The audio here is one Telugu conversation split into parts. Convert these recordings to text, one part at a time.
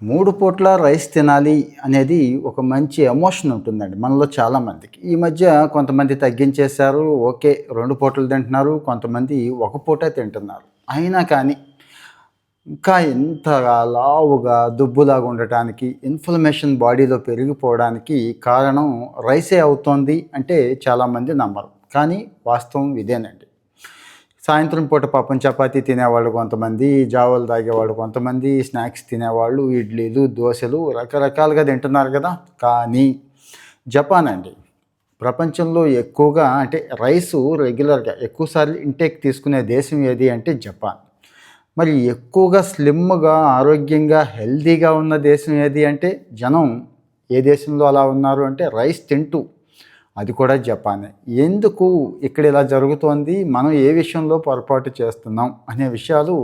మూడు పూట్ల రైస్ తినాలి అనేది ఒక మంచి ఎమోషన్ ఉంటుందండి మనలో చాలామందికి ఈ మధ్య కొంతమంది తగ్గించేశారు ఓకే రెండు పూటలు తింటున్నారు కొంతమంది ఒక పూటే తింటున్నారు. అయినా కానీ ఇంకా ఇంతగా లావుగా దుబ్బులాగా ఉండటానికి ఇన్ఫ్లమేషన్ బాడీలో పెరిగిపోవడానికి కారణం రైసే అవుతోంది అంటే చాలామంది నమ్మరు. కానీ వాస్తవం ఇదేనండి. సాయంత్రం పూట పాపం చపాతీ తినేవాళ్ళు కొంతమంది జావలు తాగేవాళ్ళు కొంతమంది స్నాక్స్ తినేవాళ్ళు ఇడ్లీలు దోశలు రకరకాలుగా తింటున్నారు కదా. కానీ జపాన్ అండి ప్రపంచంలో ఎక్కువగా అంటే రైసు రెగ్యులర్గా ఎక్కువసార్లు ఇంటేక్ తీసుకునే దేశం ఏది అంటే జపాన్. మరి ఎక్కువగా స్లిమ్గా ఆరోగ్యంగా హెల్తీగా ఉన్న దేశం ఏది అంటే జనం ఏ దేశంలో అలా ఉన్నారు అంటే రైస్ తింటూ అది కూడా జపానే. ఎందుకు ఇక్కడ ఇలా జరుగుతోంది? మనం ఏ విషయంలో పొరపాటు చేస్తున్నాం అనే విషయాలు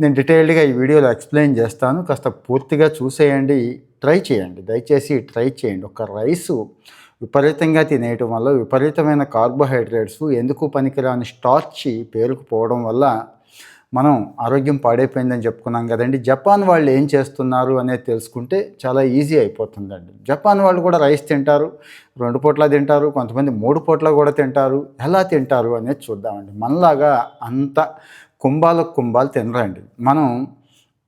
నేను డీటెయిల్డ్గా ఈ వీడియోలో ఎక్స్ప్లెయిన్ చేస్తాను. కాస్త పూర్తిగా చూసేయండి. ట్రై చేయండి. దయచేసి ట్రై చేయండి. ఒక రైసు విపరీతంగా తినేయటం వల్ల విపరీతమైన కార్బోహైడ్రేట్స్ ఎందుకు పనికిరాని స్టార్చి పేరుకుపోవడం వల్ల మనం ఆరోగ్యం పాడైపోయిందని చెప్పుకున్నాం కదండి. జపాన్ వాళ్ళు ఏం చేస్తున్నారు అనేది తెలుసుకుంటే చాలా ఈజీ అయిపోతుందండి. జపాన్ వాళ్ళు కూడా రైస్ తింటారు రెండు పూట్ల తింటారు కొంతమంది మూడు పూట్ల కూడా తింటారు. ఎలా తింటారు అనేది చూద్దామండి. మనలాగా అంత కుంభాలకు కుంభాలు తినరండి. మనం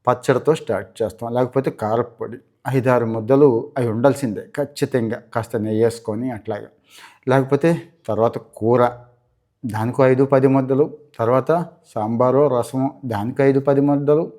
పచ్చడితో స్టార్ట్ చేస్తాం. లేకపోతే కారప్పొడి ఐదారు ముద్దలు అవి ఉండాల్సిందే ఖచ్చితంగా. కాస్త నెయ్యి వేసుకొని అట్లాగా. లేకపోతే తర్వాత కూర దానికి ఐదు పది ముద్దలు. తర్వాత సాంబారో రసము దానికి ఐదు పది ముద్దలు.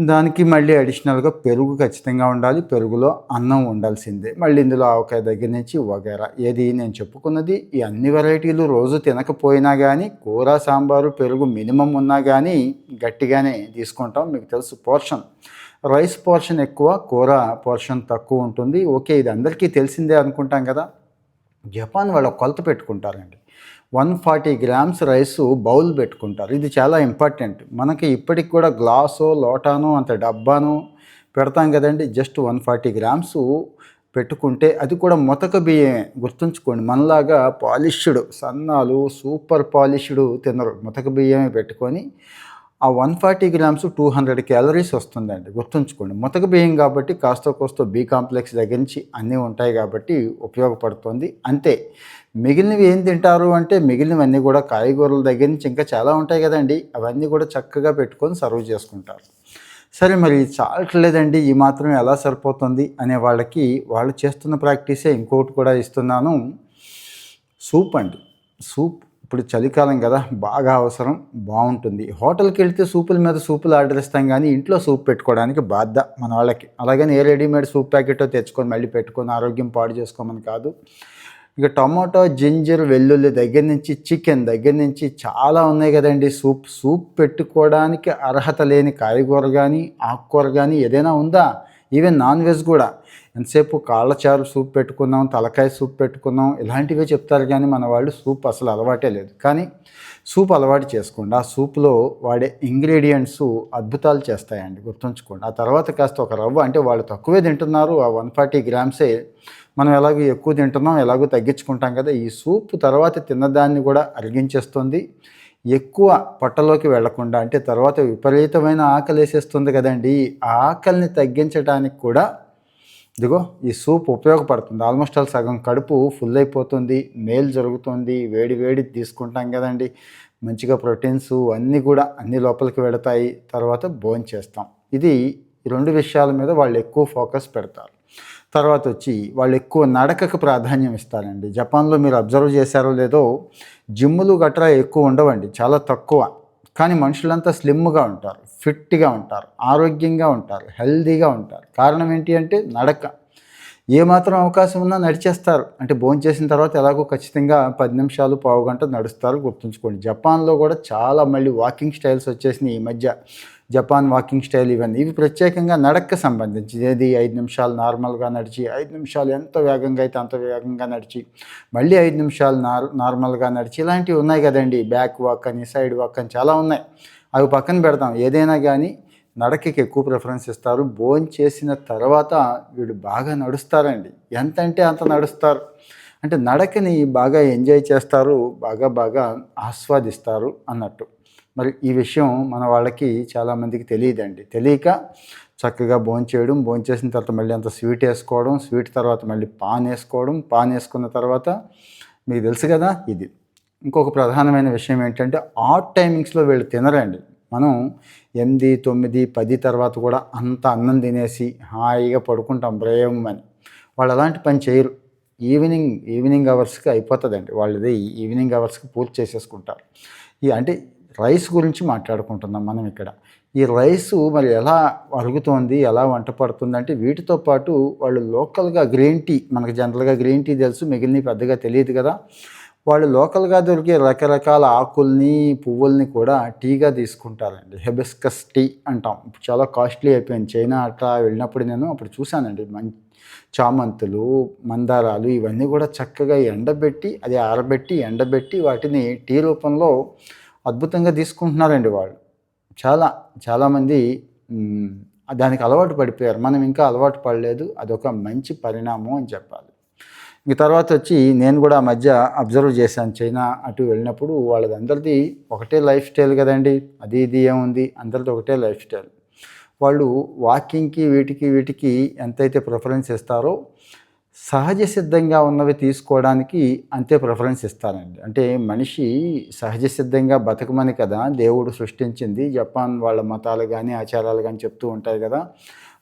దానికి మళ్ళీ అడిషనల్గా పెరుగు ఖచ్చితంగా ఉండాలి. పెరుగులో అన్నం ఉండాల్సిందే. మళ్ళీ ఇందులో ఆవకాయ దగ్గర నుంచి వగేరా. ఏది నేను చెప్పుకున్నది ఈ అన్ని వెరైటీలు రోజు తినకపోయినా కానీ కూర సాంబారు పెరుగు మినిమం ఉన్నా కానీ గట్టిగానే తీసుకుంటాం. మీకు తెలుసు పోర్షన్. రైస్ పోర్షన్ ఎక్కువ కూర పోర్షన్ తక్కువ ఉంటుంది. ఓకే ఇది అందరికీ తెలిసిందే అనుకుంటాం కదా. జపాన్ వాళ్ళు కొలత పెట్టుకుంటారండి. One forty grams rice bowl పెట్టుకుంటారు. ఇది చాలా ఇంపార్టెంట్. మనకి ఇప్పటికి కూడా గ్లాసో లోటానో అంత డబ్బానో పెడతాం కదండి. జస్ట్ వన్ ఫార్టీ గ్రామ్స్ పెట్టుకుంటే అది కూడా మొతక బియ్యమే. గుర్తుంచుకోండి మనలాగా పాలిష్డ్ సన్నాలు సూపర్ పాలిష్డ్ తినరు. మొతక బియ్యమే పెట్టుకొని ఆ one forty grams two hundred calories వస్తుందండి. గుర్తుంచుకోండి మొతక బియ్యం కాబట్టి కాస్త కోస్త బీ కాంప్లెక్స్ దగ్గర నుంచి అన్నీ ఉంటాయి కాబట్టి ఉపయోగపడుతుంది. అంతే. మిగిలినవి ఏం తింటారు అంటే మిగిలినవన్నీ కూడా కాయగూరల దగ్గర నుంచి ఇంకా చాలా ఉంటాయి కదండి. అవన్నీ కూడా చక్కగా పెట్టుకొని సర్వ్ చేసుకుంటారు. సరే మరి చాలట్లేదండి ఈ మాత్రం ఎలా సరిపోతుంది అనే వాళ్ళకి వాళ్ళు చేస్తున్న ప్రాక్టీసే ఇంకొకటి కూడా ఇస్తున్నాను. సూప్ అండి. సూప్ ఇప్పుడు చలికాలం కదా బాగా అవసరం బాగుంటుంది. హోటల్కి వెళ్తే సూపుల మీద సూపులు ఆర్డర్ ఇస్తాం కానీ ఇంట్లో సూప్ పెట్టుకోవడానికి బాధ్య మన వాళ్ళకి. అలాగని ఏ రెడీమేడ్ సూప్ ప్యాకెట్ తెచ్చుకొని మళ్ళీ పెట్టుకొని ఆరోగ్యం పాడు చేసుకోమని కాదు. ఇక టమాటో జింజర్ వెల్లుల్లి దగ్గర నుంచి చికెన్ దగ్గర నుంచి చాలా ఉన్నాయి కదండి. సూప్ సూప్ పెట్టుకోవడానికి అర్హత లేని కాయగూర కానీ ఆకుకూర కానీ ఏదైనా ఉందా? ఈవెన్ నాన్ వెజ్ కూడా. ఎంతసేపు కాళ్ళచారు సూప్ పెట్టుకున్నాం తలకాయ సూప్ పెట్టుకున్నాం ఇలాంటివే చెప్తారు కానీ మన వాళ్ళు సూప్ అసలు అలవాటే లేదు. కానీ సూప్ అలవాటు చేసుకోండి. ఆ సూప్లో వాడే ఇంగ్రీడియంట్స్ అద్భుతాలు చేస్తాయండి గుర్తుంచుకోండి. ఆ తర్వాత కాస్త ఒక రవ్వ అంటే వాళ్ళు తక్కువే తింటున్నారు ఆ వన్ ఫార్టీ గ్రామ్సే మనం ఎలాగో ఎక్కువ తింటున్నాం ఎలాగో తగ్గించుకుంటాం కదా ఈ సూప్ తర్వాత తిన్నదాన్ని కూడా అరిగించేస్తుంది. ఎక్కువ పొట్టలోకి వెళ్ళకుండా అంటే తర్వాత విపరీతమైన ఆకలి వేసేస్తుంది కదండి. ఆ ఆకలిని తగ్గించడానికి కూడా ఇదిగో ఈ సూప్ ఉపయోగపడుతుంది. ఆల్మోస్ట్ ఆల్ సగం కడుపు ఫుల్ అయిపోతుంది. మేలు జరుగుతుంది. వేడి వేడి తీసుకుంటాం కదండి. మంచిగా ప్రోటీన్స్ అన్నీ కూడా అన్ని లోపలికి వెళతాయి తర్వాత భోజనం చేస్తాం. ఇది ఈ రెండు విషయాల మీద వాళ్ళు ఎక్కువ ఫోకస్ పెడతారు. తర్వాత వచ్చి వాళ్ళు ఎక్కువ నడకకు ప్రాధాన్యం ఇస్తారండి. జపాన్లో మీరు అబ్జర్వ్ చేశారో లేదో జిమ్ములు గట్రా ఎక్కువ ఉండవండి. చాలా తక్కువ. కానీ మనుషులంతా స్లిమ్గా ఉంటారు ఫిట్గా ఉంటారు ఆరోగ్యంగా ఉంటారు హెల్దీగా ఉంటారు. కారణం ఏంటి అంటే నడక. ఏమాత్రం అవకాశం ఉన్నా నడిచేస్తారు. అంటే భోజనం చేసిన తర్వాత ఎలాగో ఖచ్చితంగా పది నిమిషాలు పావు గంట నడుస్తారు గుర్తుంచుకోండి. జపాన్లో కూడా చాలా మళ్ళీ వాకింగ్ స్టైల్స్ వచ్చేసినాయి ఈ మధ్య. జపాన్ వాకింగ్ స్టైల్ ఇవన్నీ. ఇవి ప్రత్యేకంగా నడక సంబంధించి ఏది ఐదు నిమిషాలు నార్మల్గా నడిచి ఐదు నిమిషాలు ఎంత వేగంగా అయితే అంత వేగంగా నడిచి మళ్ళీ ఐదు నిమిషాలు నార్ నార్మల్గా నడిచి ఇలాంటివి ఉన్నాయి కదండి. బ్యాక్ వాక్ అని సైడ్ వాక్ అని చాలా ఉన్నాయి. అవి పక్కన పెడతాం. ఏదైనా కానీ నడకకి ఎక్కువ ప్రిఫరెన్స్ ఇస్తారు. భోజనం చేసిన తర్వాత వీడు బాగా నడుస్తారండి. ఎంత అంటే అంత నడుస్తారు. అంటే నడకని బాగా ఎంజాయ్ చేస్తారు బాగా బాగా ఆస్వాదిస్తారు అన్నట్టు. మరి ఈ విషయం మన వాళ్ళకి చాలామందికి తెలియదండి. తెలియక చక్కగా భోంచేయడం భోంచేసిన తర్వాత మళ్ళీ అంత స్వీట్ వేసుకోవడం స్వీట్ తర్వాత మళ్ళీ పాన్ వేసుకోవడం పాన్ వేసుకున్న తర్వాత మీకు తెలుసు కదా ఇది. ఇంకొక ప్రధానమైన విషయం ఏంటంటే ఆట్ టైమింగ్స్లో వీళ్ళు తినరండి. మనం ఎనిమిది తొమ్మిది పది తర్వాత కూడా అంత అన్నం తినేసి హాయిగా పడుకుంటాం బ్రేయం అని. వాళ్ళు అలాంటి పని చేయరు. ఈవినింగ్ ఈవినింగ్ అవర్స్కి అయిపోతుందండి. వాళ్ళది ఈవినింగ్ అవర్స్కి పూర్తి చేసేసుకుంటారు. ఈ అంటే రైస్ గురించి మాట్లాడుకుంటున్నాం మనం ఇక్కడ. ఈ రైస్ మరి ఎలా అరుగుతోంది ఎలా వంట పడుతుంది అంటే వీటితో పాటు వాళ్ళు లోకల్గా గ్రీన్ టీ మనకు జనరల్గా గ్రీన్ టీ తెలుసు మిగిలినవి పెద్దగా తెలియదు కదా. వాళ్ళు లోకల్గా దొరికే రకరకాల ఆకుల్ని పువ్వుల్ని కూడా టీగా తీసుకుంటారండి. హెబిస్కస్ టీ అంటాం. ఇప్పుడు చాలా కాస్ట్లీ అయిపోయింది. చైనా అట్లా వెళ్ళినప్పుడు నేను అప్పుడు చూశానండి. మంచి చామంతులు మందారాలు ఇవన్నీ కూడా చక్కగా ఎండబెట్టి అది ఆరబెట్టి ఎండబెట్టి వాటిని టీ రూపంలో అద్భుతంగా తీసుకుంటున్నారండి వాళ్ళు. చాలా చాలామంది దానికి అలవాటు పడిపోయారు. మనం ఇంకా అలవాటు పడలేదు. అదొక మంచి పరిణామం అని చెప్పాలి. ఇంక తర్వాత వచ్చి నేను కూడా ఆ మధ్య అబ్జర్వ్ చేశాను చైనా అటు వెళ్ళినప్పుడు వాళ్ళదందరిది ఒకటే లైఫ్ స్టైల్ కదండి. అది ఇది ఏముంది? అందరిది ఒకటే లైఫ్ స్టైల్. వాళ్ళు వాకింగ్కి వీటికి వీటికి ఎంతైతే ప్రిఫరెన్స్ ఇస్తారో సహజ సిద్ధంగా ఉన్నవి తీసుకోవడానికి అంతే ప్రిఫరెన్స్ ఇస్తారండి. అంటే మనిషి సహజ సిద్ధంగా బతకమని కదా దేవుడు సృష్టించింది జపాన్ వాళ్ళ మతాలు కానీ ఆచారాలు కానీ చెప్తూ ఉంటాయి కదా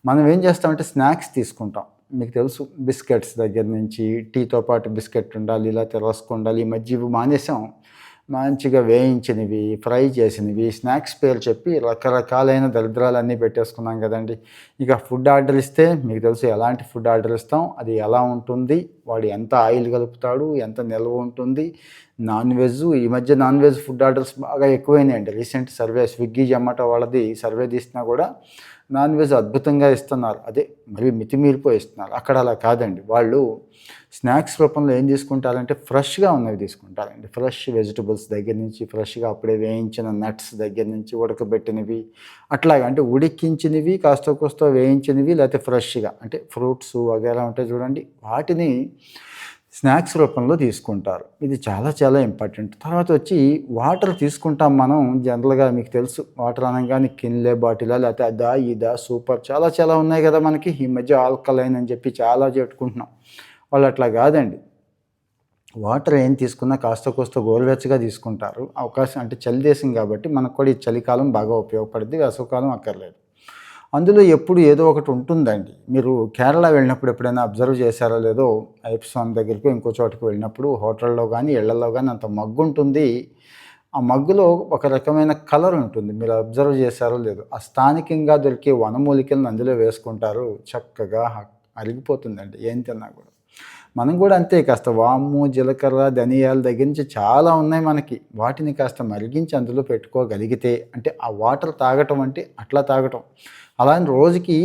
మనం ఏం చేస్తామంటే స్నాక్స్ తీసుకుంటాం. మీకు తెలుసు బిస్కెట్స్ దగ్గర నుంచి టీతో పాటు బిస్కెట్ ఉండాలి ఇలా రస్క్ ఉండాలి ఈ మధ్య ఇవి మానేసాం. మంచిగా వేయించినవి ఫ్రై చేసినవి స్నాక్స్ పేరు చెప్పి రకరకాలైన దరిద్రాలన్నీ పెట్టేసుకున్నాం కదండి. ఇక ఫుడ్ ఆర్డర్ ఇస్తే మీకు తెలుసు ఎలాంటి ఫుడ్ ఆర్డర్ ఇస్తాం అది ఎలా ఉంటుంది వాడు ఎంత ఆయిల్ కలుపుతాడు ఎంత నిల్వ ఉంటుంది నాన్ వెజ్ ఈ మధ్య నాన్ వెజ్ ఫుడ్ ఆర్డర్స్ బాగా ఎక్కువైనాయండి. రీసెంట్ సర్వే స్విగ్గీ జొమాటో వాళ్ళది సర్వే తీసినా కూడా నాన్ వెజ్ అద్భుతంగా ఇస్తున్నారు. అదే మరి మితిమీరిపోయి ఇస్తున్నారు. అక్కడ అలా కాదండి. వాళ్ళు స్నాక్స్ రూపంలో ఏం తీసుకుంటారంటే ఫ్రెష్గా ఉన్నవి తీసుకుంటారండి. ఫ్రెష్ వెజిటబుల్స్ దగ్గర నుంచి ఫ్రెష్గా అప్పుడే వేయించిన నట్స్ దగ్గర నుంచి ఉడకబెట్టినవి అట్లాగా అంటే ఉడికించినవి కాస్త కోస్త వేయించినవి లేకపోతే ఫ్రెష్గా అంటే ఫ్రూట్స్ వగేరా ఉంటాయి చూడండి. వాటిని స్నాక్స్ రూపంలో తీసుకుంటారు. ఇది చాలా చాలా ఇంపార్టెంట్. తర్వాత వచ్చి వాటర్ తీసుకుంటాం మనం జనరల్గా మీకు తెలుసు. వాటర్ అనగానే కిన్లే బాటిలా లేకపోతే అదా ఇదా సూపర్ చాలా చాలా ఉన్నాయి కదా మనకి. ఈ మధ్య ఆల్కలైన్ అని చెప్పి చాలా చెట్టుకుంటున్నాం వాళ్ళు అట్లా కాదండి. వాటర్ ఏం తీసుకున్నా కాస్త కోస్త గోరువెచ్చగా తీసుకుంటారు. అవకాశం అంటే చలి దేశం కాబట్టి మనకు కూడా ఈ చలికాలం బాగా ఉపయోగపడుద్ది. వేసవకాలం అక్కర్లేదు. అందులో ఎప్పుడు ఏదో ఒకటి ఉంటుందండి. మీరు కేరళ వెళ్ళినప్పుడు ఎప్పుడైనా అబ్జర్వ్ చేశారో లేదో అయ్యప్ప స్వామి దగ్గరికి ఇంకో చోటుకు వెళ్ళినప్పుడు హోటల్లో కానీ ఇళ్ళలో కానీ అంత మగ్గు ఉంటుంది. ఆ మగ్గులో ఒక రకమైన కలర్ ఉంటుంది. మీరు అబ్జర్వ్ చేశారో లేదో. ఆ స్థానికంగా దొరికే వనమూలికలను అందులో వేసుకుంటారు. చక్కగా అరిగిపోతుందండి. ఏం తిన్నా కూడా. మనం కూడా అంతే కాస్త వాము జీలకర్ర ధనియాల దగ్గర నుంచి చాలా ఉన్నాయి మనకి. వాటిని కాస్త మరిగించి అందులో పెట్టుకోగలిగితే అంటే ఆ వాటర్ తాగటం అంటే అట్లా తాగటం. అలానే రోజుకి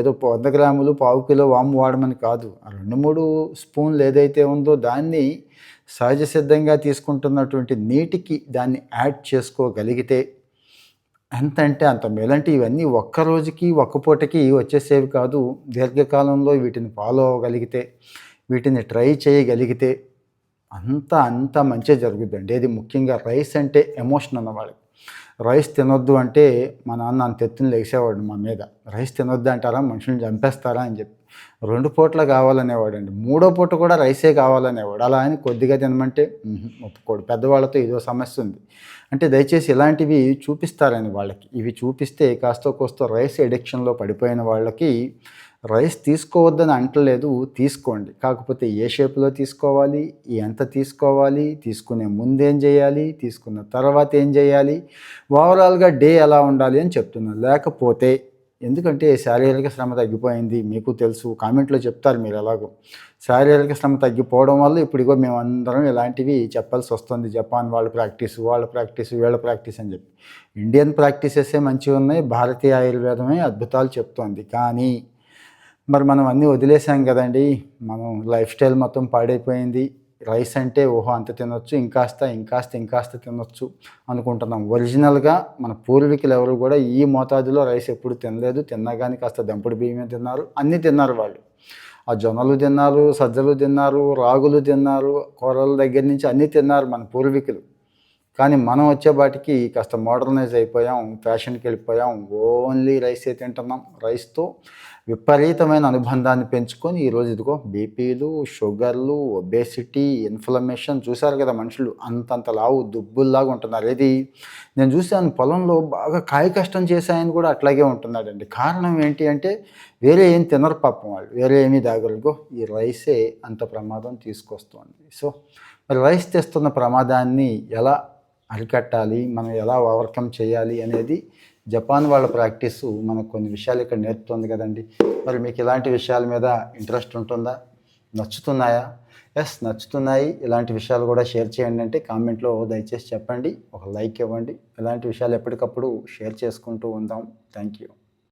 ఏదో వంద గ్రాములు పావు కిలో వాము వాడమని కాదు. ఆ రెండు మూడు స్పూన్లు ఏదైతే ఉందో దాన్ని సహజ సిద్ధంగా తీసుకుంటున్నటువంటి నీటికి దాన్ని యాడ్ చేసుకోగలిగితే ఎంత అంటే అంత మేలంటే ఇవన్నీ ఒక్క రోజుకి ఒక్క పూటకి వచ్చేసేవి కాదు. దీర్ఘకాలంలో వీటిని ఫాలో అవ్వగలిగితే వీటిని ట్రై చేయగలిగితే అంత అంత మంచిగా జరుగుద్దండి. ఇది ముఖ్యంగా రైస్ అంటే ఎమోషన్ అన్నవాళ్ళకి. రైస్ తినొద్దు అంటే మా నాన్న అంత తెత్తుని లేచేవాడు మా మీద. రైస్ తినొద్దు అంటారా? మనుషుల్ని చంపేస్తారా అని చెప్పి. రెండు పూట్ల కావాలనేవాడు అండి మూడో పూట కూడా రైసే కావాలనేవాడు. అలా అని కొద్దిగా తినమంటే ఒప్పుకోడు. పెద్దవాళ్ళతో ఇదో సమస్య ఉంది. అంటే దయచేసి ఇలాంటివి చూపిస్తారని వాళ్ళకి. ఇవి చూపిస్తే కాస్త కోస్త రైస్ ఎడిక్షన్లో పడిపోయిన వాళ్ళకి రైస్ తీసుకోవద్దని అంటలేదు తీసుకోండి. కాకపోతే ఏ షేప్లో తీసుకోవాలి ఎంత తీసుకోవాలి తీసుకునే ముందేం చేయాలి తీసుకున్న తర్వాత ఏం చేయాలి ఓవరాల్గా డే ఎలా ఉండాలి అని చెప్తున్నాను లేకపోతే ఎందుకంటే శారీరక శ్రమ తగ్గిపోయింది మీకు తెలుసు కామెంట్లో చెప్తారు మీరు ఎలాగో. శారీరక శ్రమ తగ్గిపోవడం వల్ల ఇప్పుడు మేము అందరం ఇలాంటివి చెప్పాల్సి వస్తుంది. జపాన్ వాళ్ళ ప్రాక్టీస్ వాళ్ళ ప్రాక్టీస్ వీళ్ళ ప్రాక్టీస్ అని చెప్పి. ఇండియన్ ప్రాక్టీసెసే మంచిగా ఉన్నాయి భారతీయ ఆయుర్వేదమే అద్భుతాలు చెప్తోంది. కానీ మరి మనం అన్నీ వదిలేసాం కదండి. మనం లైఫ్ స్టైల్ మొత్తం పాడైపోయింది. రైస్ అంటే ఓహో అంత తినొచ్చు ఇంకాస్త ఇంకాస్త ఇంకాస్త తినొచ్చు అనుకుంటున్నాం. ఒరిజినల్గా మన పూర్వీకులు ఎవరు కూడా ఈ మోతాదులో రైస్ ఎప్పుడు తినలేదు. తిన్నగానే కాస్త దంపుడు బియ్యమే తిన్నారు. అన్నీ తిన్నారు వాళ్ళు. ఆ జొన్నలు తిన్నారు సజ్జలు తిన్నారు రాగులు తిన్నారు కూరల దగ్గర నుంచి అన్నీ తిన్నారు మన పూర్వీకులు. కానీ మనం వచ్చేపాటికి కాస్త మోడర్నైజ్ అయిపోయాం ఫ్యాషన్కి వెళ్ళిపోయాం. ఓన్లీ రైసే తింటున్నాం. రైస్తో విపరీతమైన అనుబంధాన్ని పెంచుకొని ఈరోజు ఇదిగో బీపీలు షుగర్లు ఒబేసిటీ ఇన్ఫ్లమేషన్ చూశారు కదా మనుషులు? అంతంత లావు దుబ్బుల్లాగా ఉంటున్నారు. ఇది నేను చూశాను పొలంలో బాగా కాయ కష్టం చేశాయని కూడా అట్లాగే ఉంటున్నాడండి. కారణం ఏంటి అంటే వేరే ఏం తినరు పాపం వాళ్ళు. వేరే ఏమీ దాగరుగో ఈ రైసే అంత ప్రమాదం తీసుకొస్తుంది. సో మరి రైస్ తెస్తున్న ప్రమాదాన్ని ఎలా అరికట్టాలి? మనం ఎలా ఓవర్కమ్ చేయాలి అనేది జపాన్ వాళ్ళ ప్రాక్టీస్ మనకు కొన్ని విషయాలు ఇక్కడ నేర్పుతుంది కదండి. మరి మీకు ఇలాంటి విషయాల మీద ఇంట్రెస్ట్ ఉంటుందా? నచ్చుతున్నాయా? ఎస్ నచ్చుతున్నాయి. ఇలాంటి విషయాలు కూడా షేర్ చేయండి అంటే కామెంట్లో దయచేసి చెప్పండి. ఒక లైక్ ఇవ్వండి. ఇలాంటి విషయాలు ఎప్పటికప్పుడు షేర్ చేసుకుంటూ ఉందాం. Thank you